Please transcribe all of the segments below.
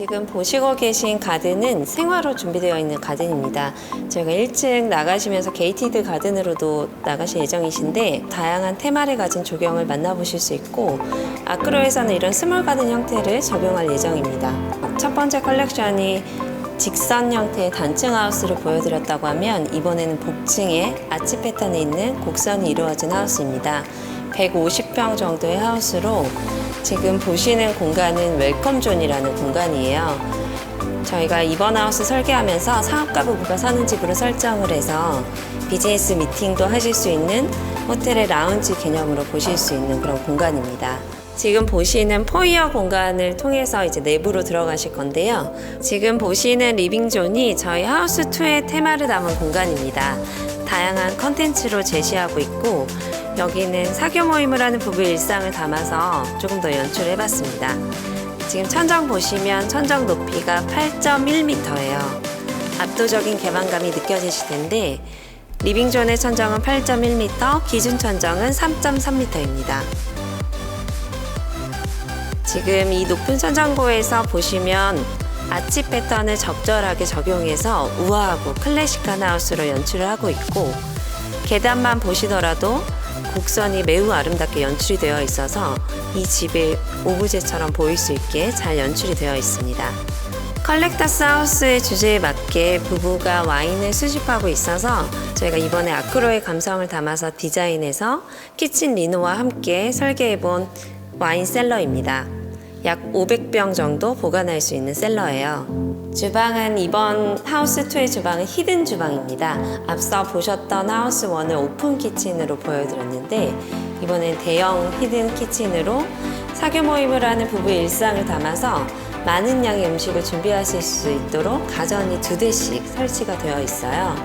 지금 보시고 계신 가든은 생화로 준비되어 있는 가든입니다. 저희가 1층 나가시면서 게이티드 가든으로도 나가실 예정이신데 다양한 테마를 가진 조경을 만나보실 수 있고 아크로에서는 이런 스몰 가든 형태를 적용할 예정입니다. 첫 번째 컬렉션이 직선 형태의 단층 하우스를 보여드렸다고 하면 이번에는 복층에 아치 패턴이 있는 곡선이 이루어진 하우스입니다. 150평 정도의 하우스로 지금 보시는 공간은 웰컴 존이라는 공간이에요. 저희가 이번 하우스 설계하면서 사업가 부부가 사는 집으로 설정을 해서 비즈니스 미팅도 하실 수 있는 호텔의 라운지 개념으로 보실 수 있는 그런 공간입니다. 지금 보시는 포이어 공간을 통해서 이제 내부로 들어가실 건데요. 지금 보시는 리빙존이 저희 하우스2의 테마를 담은 공간입니다. 다양한 컨텐츠로 제시하고 있고 여기는 사교 모임을 하는 부부 일상을 담아서 조금 더 연출을 해봤습니다. 지금 천정 보시면 천정 높이가 8.1m예요. 압도적인 개방감이 느껴지실 텐데 리빙존의 천정은 8.1m, 기준 천정은 3.3m입니다. 지금 이 높은 천정고에서 보시면 아치 패턴을 적절하게 적용해서 우아하고 클래식한 하우스로 연출을 하고 있고 계단만 보시더라도 곡선이 매우 아름답게 연출이 되어 있어서 이 집이 오브제처럼 보일 수 있게 잘 연출이 되어 있습니다. 컬렉터스 하우스의 주제에 맞게 부부가 와인을 수집하고 있어서 저희가 이번에 아크로의 감성을 담아서 디자인해서 키친 리노와 함께 설계해본 와인 셀러입니다. 약 500병 정도 보관할 수 있는 셀러예요. 주방은 이번 하우스 2의 주방은 히든 주방입니다. 앞서 보셨던 하우스 1을 오픈 키친으로 보여드렸는데 이번엔 대형 히든 키친으로 사교 모임을 하는 부부의 일상을 담아서 많은 양의 음식을 준비하실 수 있도록 가전이 두 대씩 설치가 되어 있어요.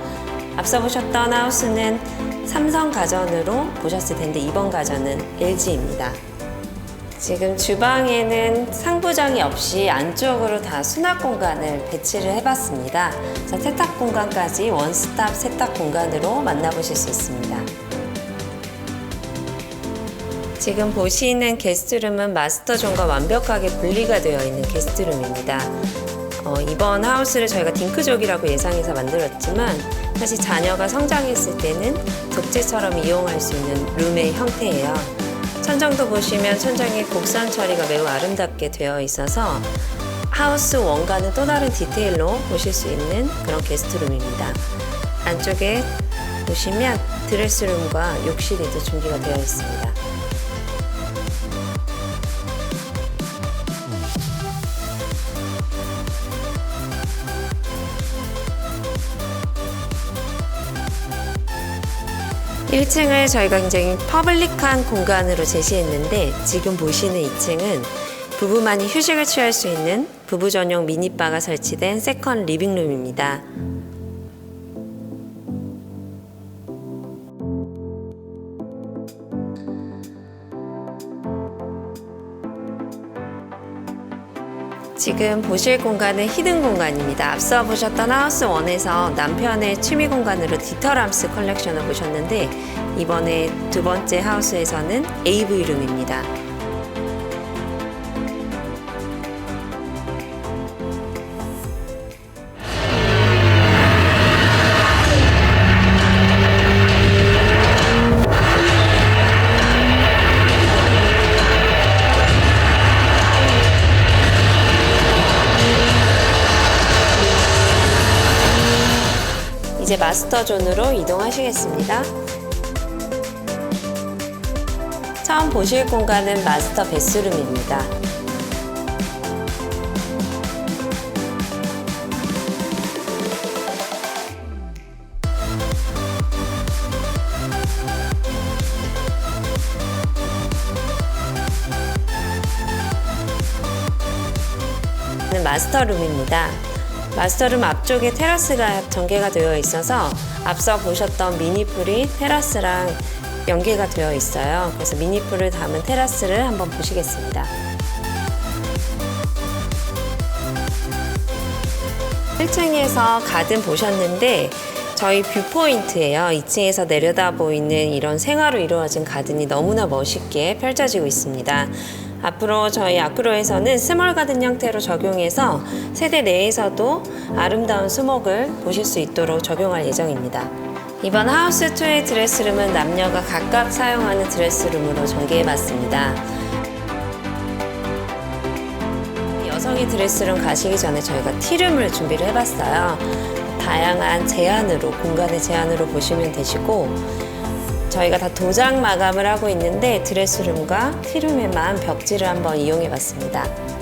앞서 보셨던 하우스는 삼성 가전으로 보셨을 텐데 이번 가전은 LG입니다. 지금 주방에는 상부장이 없이 안쪽으로 다 수납 공간을 배치를 해봤습니다. 그래서 세탁 공간까지 원스톱 세탁 공간으로 만나보실 수 있습니다. 지금 보시는 게스트룸은 마스터존과 완벽하게 분리가 되어 있는 게스트룸입니다. 어, 이번 하우스를 저희가 딩크족이라고 예상해서 만들었지만 사실 자녀가 성장했을 때는 독재처럼 이용할 수 있는 룸의 형태예요. 천정도 보시면 천정의 곡선 처리가 매우 아름답게 되어 있어서 하우스 원과는 또 다른 디테일로 보실 수 있는 그런 게스트룸입니다. 안쪽에 보시면 드레스룸과 욕실이 또 준비가 되어 있습니다. 일층을 저희가 굉장히 퍼블릭한 공간으로 제시했는데 지금 보시는 2층은 부부만이 휴식을 취할 수 있는 부부 전용 미니바가 설치된 세컨 리빙룸입니다. 지금 보실 공간은 히든 공간입니다. 앞서 보셨던 하우스 1에서 남편의 취미 공간으로 디터람스 컬렉션을 보셨는데 이번에 두 번째 하우스에서는 AV룸입니다. 이제 마스터 존으로 이동하시겠습니다. 처음 보실 공간은 마스터 베스룸입니다. 마스터룸입니다. 마스터룸 앞쪽에 테라스가 전개가 되어 있어서 앞서 보셨던 미니풀이 테라스랑 연계가 되어 있어요. 그래서 미니풀을 담은 테라스를 한번 보시겠습니다. 1층에서 가든 보셨는데 저희 뷰포인트예요. 2층에서 내려다 보이는 이런 생화로 이루어진 가든이 너무나 멋있게 펼쳐지고 있습니다. 앞으로 저희 아크로에서는 스몰 가든 형태로 적용해서 세대 내에서도 아름다운 수목을 보실 수 있도록 적용할 예정입니다. 이번 하우스2의 드레스룸은 남녀가 각각 사용하는 드레스룸으로 전개해봤습니다. 여성의 드레스룸 가시기 전에 저희가 티룸을 준비를 해봤어요. 다양한 제안으로, 공간의 제안으로 보시면 되시고, 저희가 다 도장 마감을 하고 있는데 드레스룸과 티룸에만 벽지를 한번 이용해 봤습니다.